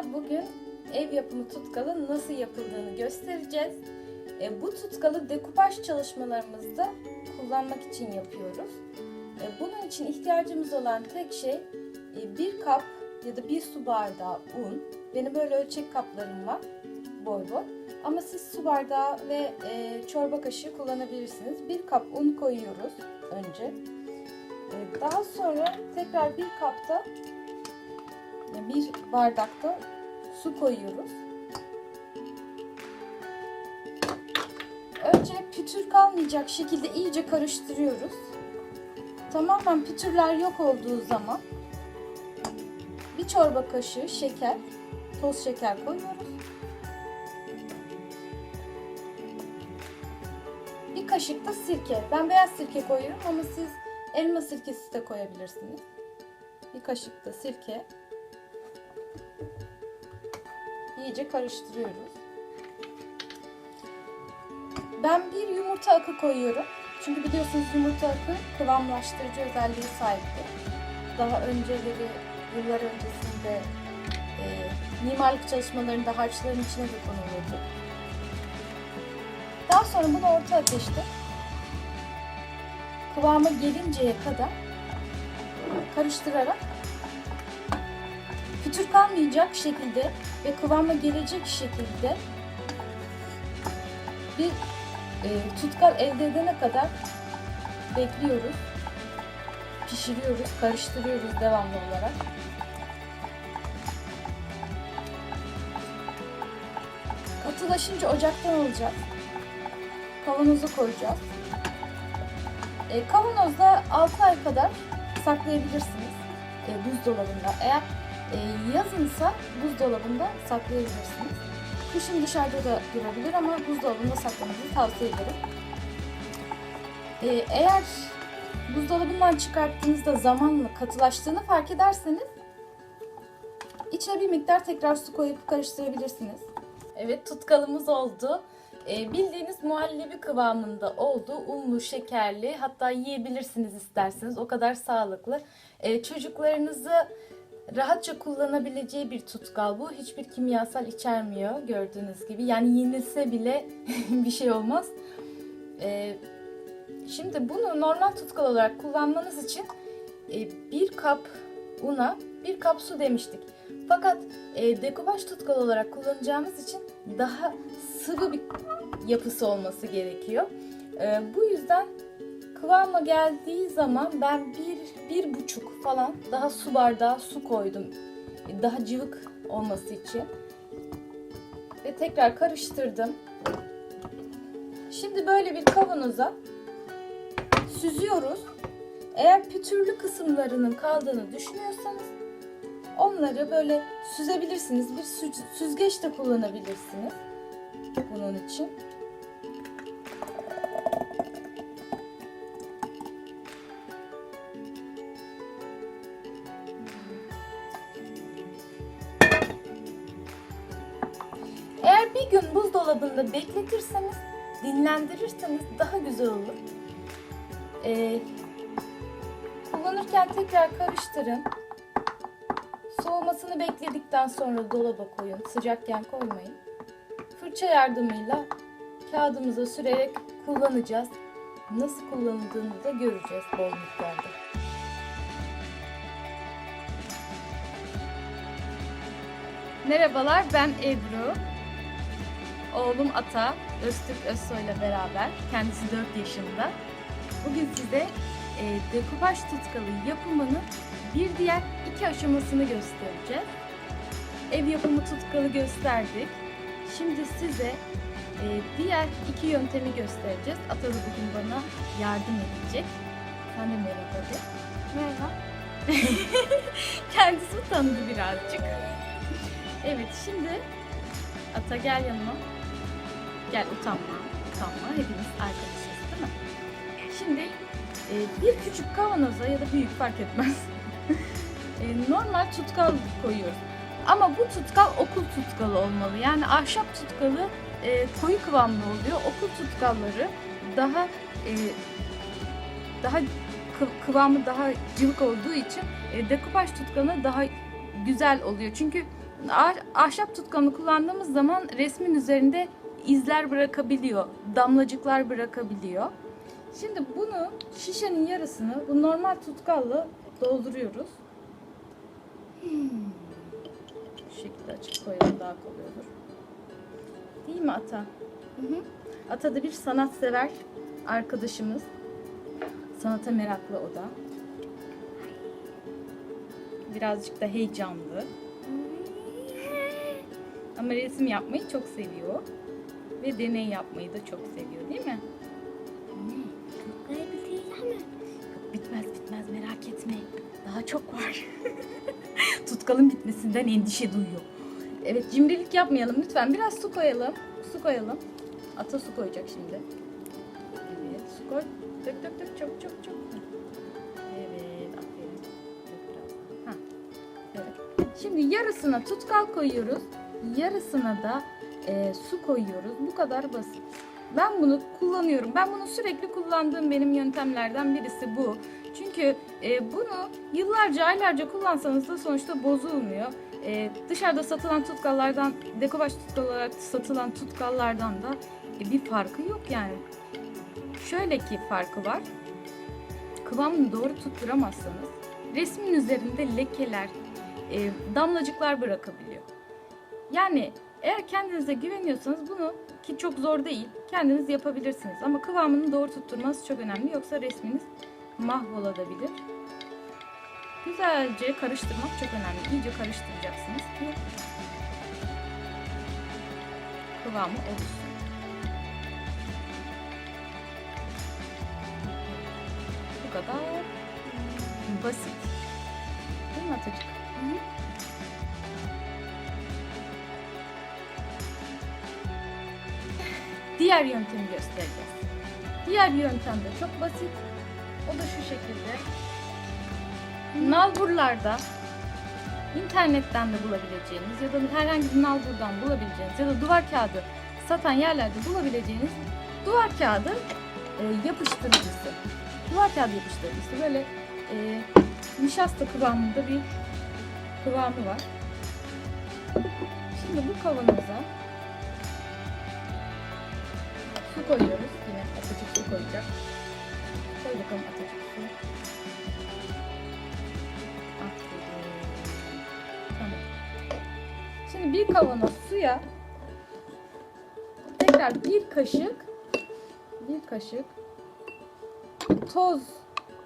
Merhabalar. Bugün ev yapımı tutkalı nasıl yapıldığını göstereceğiz. E, bu tutkalı dekupaj çalışmalarımızda kullanmak için yapıyoruz. E, bunun için ihtiyacımız olan tek şey e, bir kap ya da bir su bardağı un. Benim böyle ölçek kaplarım var boy boy. Ama siz su bardağı ve e, çorba kaşığı kullanabilirsiniz. Bir kap un koyuyoruz önce. E, daha sonra tekrar bir kapta bir bardakta su koyuyoruz. Önce pütür kalmayacak şekilde iyice karıştırıyoruz. Tamamen pütürler yok olduğu zaman bir çorba kaşığı şeker, toz şeker koyuyoruz. Bir kaşık da sirke. Ben beyaz sirke koyuyorum ama siz elma sirkesi de koyabilirsiniz. Bir kaşık da sirke. İyice karıştırıyoruz. Ben bir yumurta akı koyuyorum. Çünkü biliyorsunuz yumurta akı kıvamlaştırıcı özelliği sahiptir. Daha önceleri, yıllar öncesinde e, mimarlık çalışmalarında harçların içine de konulurdu. Daha sonra bunu orta ateşte kıvama gelinceye kadar karıştırarak pütür kalmayacak şekilde ve kıvama gelecek şekilde bir e, tutkal elde edene kadar bekliyoruz. Pişiriyoruz, karıştırıyoruz devamlı olarak. Katılaşınca ocaktan alacağız. Kavanoza koyacağız. E, kavanozda 6 ay kadar saklayabilirsiniz e, buzdolabında. Eğer e, yazınsa buzdolabında saklayabilirsiniz. Kışın dışarıda da durabilir ama buzdolabında saklamanızı tavsiye ederim. E, eğer buzdolabından çıkarttığınızda zamanla katılaştığını fark ederseniz içine bir miktar tekrar su koyup karıştırabilirsiniz. Evet tutkalımız oldu. E, bildiğiniz muhallebi kıvamında oldu. Unlu, şekerli hatta yiyebilirsiniz isterseniz. O kadar sağlıklı. E, çocuklarınızı rahatça kullanabileceği bir tutkal bu. Hiçbir kimyasal içermiyor gördüğünüz gibi. Yani yenilse bile bir şey olmaz. E, şimdi bunu normal tutkal olarak kullanmanız için e, bir kap una bir kap su demiştik. Fakat e, dekubaj tutkal olarak kullanacağımız için daha sıvı bir yapısı olması gerekiyor. E, bu yüzden kıvama geldiği zaman ben bir, bir buçuk falan daha su bardağı su koydum. Daha cıvık olması için. Ve tekrar karıştırdım. Şimdi böyle bir kavanoza süzüyoruz. Eğer pütürlü kısımlarının kaldığını düşünüyorsanız onları böyle süzebilirsiniz. Bir sü- süzgeç de kullanabilirsiniz bunun için. Buzdolabında bekletirseniz, dinlendirirseniz daha güzel olur. Ee, kullanırken tekrar karıştırın. Soğumasını bekledikten sonra dolaba koyun. Sıcakken koymayın. Fırça yardımıyla kağıdımıza sürerek kullanacağız. Nasıl kullanıldığını da göreceğiz bol miktarda. Merhabalar ben Ebru. Oğlum Ata, Öztürk Özsoy ile beraber. Kendisi 4 yaşında. Bugün size e, dekupaj tutkalı yapımının bir diğer iki aşamasını göstereceğiz. Ev yapımı tutkalı gösterdik. Şimdi size e, diğer iki yöntemi göstereceğiz. Ata da bugün bana yardım edecek. Sen de merhaba de. Merhaba. Kendisi utandı birazcık. Evet şimdi Ata gel yanıma. Gel utanma. Utanma. Hepimiz arkadaşız değil mi? Şimdi e, bir küçük kavanoza ya da büyük fark etmez. e, normal tutkal koyuyoruz. Ama bu tutkal okul tutkalı olmalı. Yani ahşap tutkalı e, koyu kıvamlı oluyor. Okul tutkalları daha e, daha kı- kıvamı daha cıvık olduğu için e, dekupaj tutkalı daha güzel oluyor. Çünkü Ah- Ahşap tutkalını kullandığımız zaman resmin üzerinde izler bırakabiliyor, damlacıklar bırakabiliyor. Şimdi bunu şişenin yarısını bu normal tutkalla dolduruyoruz. Hmm. Şu şekilde açık koyalım daha kolay olur. Değil mi Ata? Hı hı. Ata da bir sanatsever arkadaşımız. Sanata meraklı o da. Birazcık da heyecanlı. Ama resim yapmayı çok seviyor. Ve deney yapmayı da çok seviyor değil mi? Yok, bitmez bitmez merak etme. Daha çok var. Tutkalın bitmesinden endişe duyuyor. Evet cimrilik yapmayalım lütfen. Biraz su koyalım. Su koyalım. Ata su koyacak şimdi. Evet su koy. Dök dök dök çabuk çabuk çabuk. Evet aferin. Evet. Şimdi yarısına tutkal koyuyoruz. Yarısına da e, su koyuyoruz. Bu kadar basit. Ben bunu kullanıyorum. Ben bunu sürekli kullandığım benim yöntemlerden birisi bu. Çünkü e, bunu yıllarca, aylarca kullansanız da sonuçta bozulmuyor. E, dışarıda satılan tutkallardan, dekopaj tutkal satılan tutkallardan da e, bir farkı yok yani. Şöyle ki farkı var. Kıvamını doğru tutturamazsanız resmin üzerinde lekeler, e, damlacıklar bırakabiliyor. Yani eğer kendinize güveniyorsanız bunu ki çok zor değil kendiniz yapabilirsiniz. Ama kıvamını doğru tutturması çok önemli yoksa resminiz mahvolabilir. Güzelce karıştırmak çok önemli. İyice karıştıracaksınız ki kıvamı oluşsun. Bu kadar basit. Değil mi Atacık? Diğer yöntemi göstereceğiz. Diğer yöntem de çok basit. O da şu şekilde. Nalburlarda internetten de bulabileceğiniz ya da herhangi bir nalburdan bulabileceğiniz ya da duvar kağıdı satan yerlerde bulabileceğiniz duvar kağıdı e, yapıştırıcısı. Duvar kağıdı yapıştırıcısı böyle e, nişasta kıvamında bir kıvamı var. Şimdi bu kavanoza su koyuyoruz. Yine Atatürk su koyacak. Koy bakalım Atatürk su. Aferin. Tamam. Şimdi bir kavanoz suya tekrar bir kaşık bir kaşık toz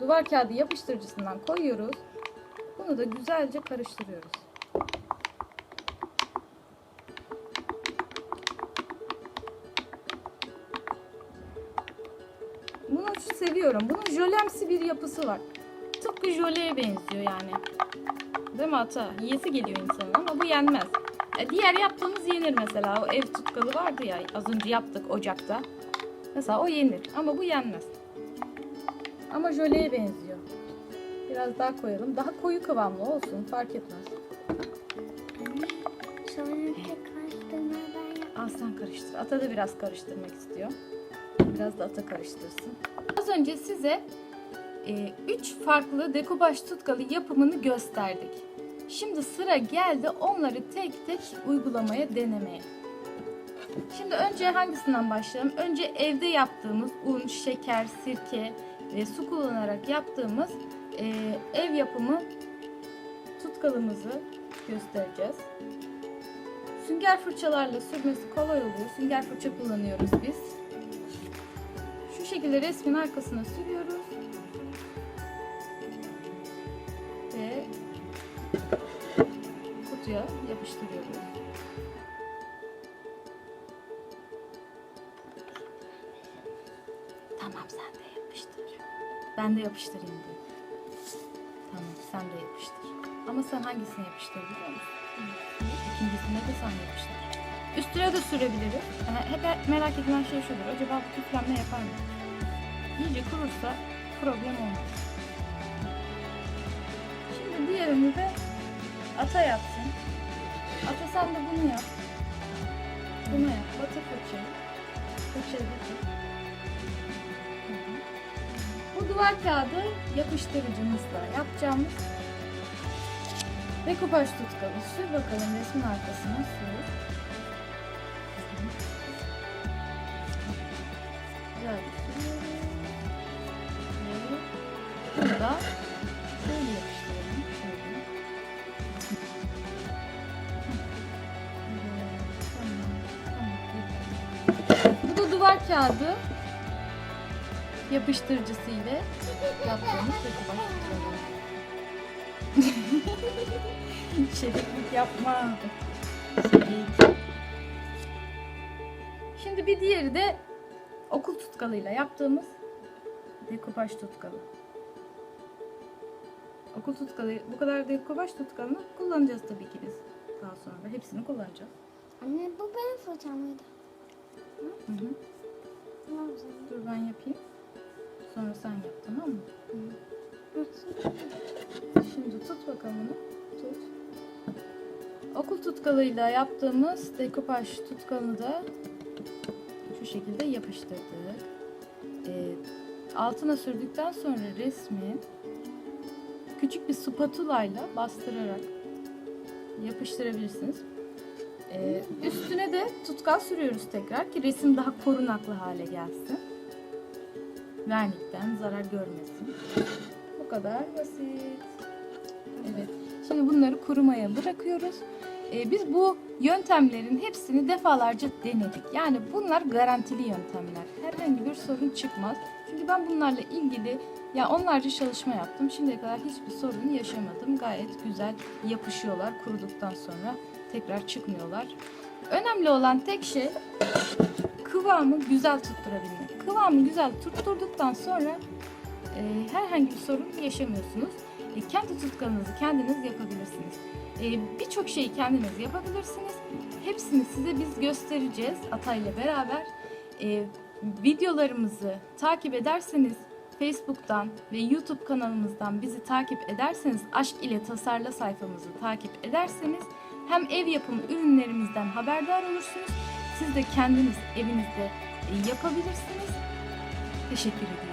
duvar kağıdı yapıştırıcısından koyuyoruz. Bunu da güzelce karıştırıyoruz. Bunu seviyorum. Bunun jölemsi bir yapısı var. Tıpkı jöleye benziyor yani. Değil mi Ata? Yiyesi geliyor insanın ama bu yenmez. E, diğer yaptığımız yenir mesela. O ev tutkalı vardı ya az önce yaptık ocakta. Mesela o yenir ama bu yenmez. Ama jöleye benziyor. Biraz daha koyalım. Daha koyu kıvamlı olsun fark etmez. Sonra tekrar ben Al sen karıştır. Ata da biraz karıştırmak istiyor. Biraz da ata karıştırsın. Az önce size 3 farklı dekopaj tutkalı yapımını gösterdik. Şimdi sıra geldi onları tek tek uygulamaya denemeye. Şimdi önce hangisinden başlayalım? Önce evde yaptığımız un, şeker, sirke ve su kullanarak yaptığımız e, ev yapımı tutkalımızı göstereceğiz. Sünger fırçalarla sürmesi kolay oluyor. Sünger fırça kullanıyoruz biz. Şekilde resmin arkasına sürüyoruz. Ve kutuya yapıştırıyoruz. Tamam sen de yapıştır. Ben de yapıştırayım diyor. Tamam sen de yapıştır. Ama sen hangisini yapıştır biliyor musun? İkincisine de sen yapıştır. Üstüne de sürebiliriz. Yani hep merak edilen şey şudur. Acaba bu küflenme yapar mı? İyice kurursa problem olmaz. Şimdi diğerini de ata yapsın. Ata sen de bunu yap. Bunu yap. Batı fırçayı. Fırçayı hı. Bu duvar kağıdı yapıştırıcımızla yapacağımız Dekopaj tutkalı. Sür bakalım resmin arkasına sür. Da şöyle yapıştıralım. Şöyle. Bu da duvar kağıdı yapıştırıcısı ile yaptığımız tutkalı. Şereflik yapma. Şerif. Şimdi bir diğeri de okul tutkalıyla yaptığımız dekopaj tutkalı. Okul tutkalı, bu kadar dekopaj tutkalını kullanacağız tabii ki biz. Daha sonra hepsini kullanacağız. Anne bu benim fırçam mıydı? Hı hı. Tamam. Dur ben yapayım. Sonra sen yap tamam mı? Nasıl? Şimdi tut bakalım bunu. Tut. Okul tutkalıyla yaptığımız dekopaj tutkalını da şu şekilde yapıştırdık. Ee, altına sürdükten sonra resmi küçük bir spatula ile bastırarak yapıştırabilirsiniz. Ee, üstüne de tutkal sürüyoruz tekrar ki resim daha korunaklı hale gelsin. Vernikten zarar görmesin. Bu kadar basit. Evet. Şimdi bunları kurumaya bırakıyoruz. Ee, biz bu yöntemlerin hepsini defalarca denedik. Yani bunlar garantili yöntemler. Herhangi bir sorun çıkmaz. Çünkü ben bunlarla ilgili ya onlarca çalışma yaptım. Şimdiye kadar hiçbir sorun yaşamadım. Gayet güzel yapışıyorlar. Kuruduktan sonra tekrar çıkmıyorlar. Önemli olan tek şey kıvamı güzel tutturabilmek. Kıvamı güzel tutturduktan sonra e, herhangi bir sorun yaşamıyorsunuz. E, kendi tutkalınızı kendiniz yapabilirsiniz. E, Birçok şeyi kendiniz yapabilirsiniz. Hepsini size biz göstereceğiz Atay'la beraber. E, videolarımızı takip ederseniz Facebook'tan ve YouTube kanalımızdan bizi takip ederseniz Aşk ile Tasarla sayfamızı takip ederseniz hem ev yapımı ürünlerimizden haberdar olursunuz. Siz de kendiniz evinizde yapabilirsiniz. Teşekkür ediyorum.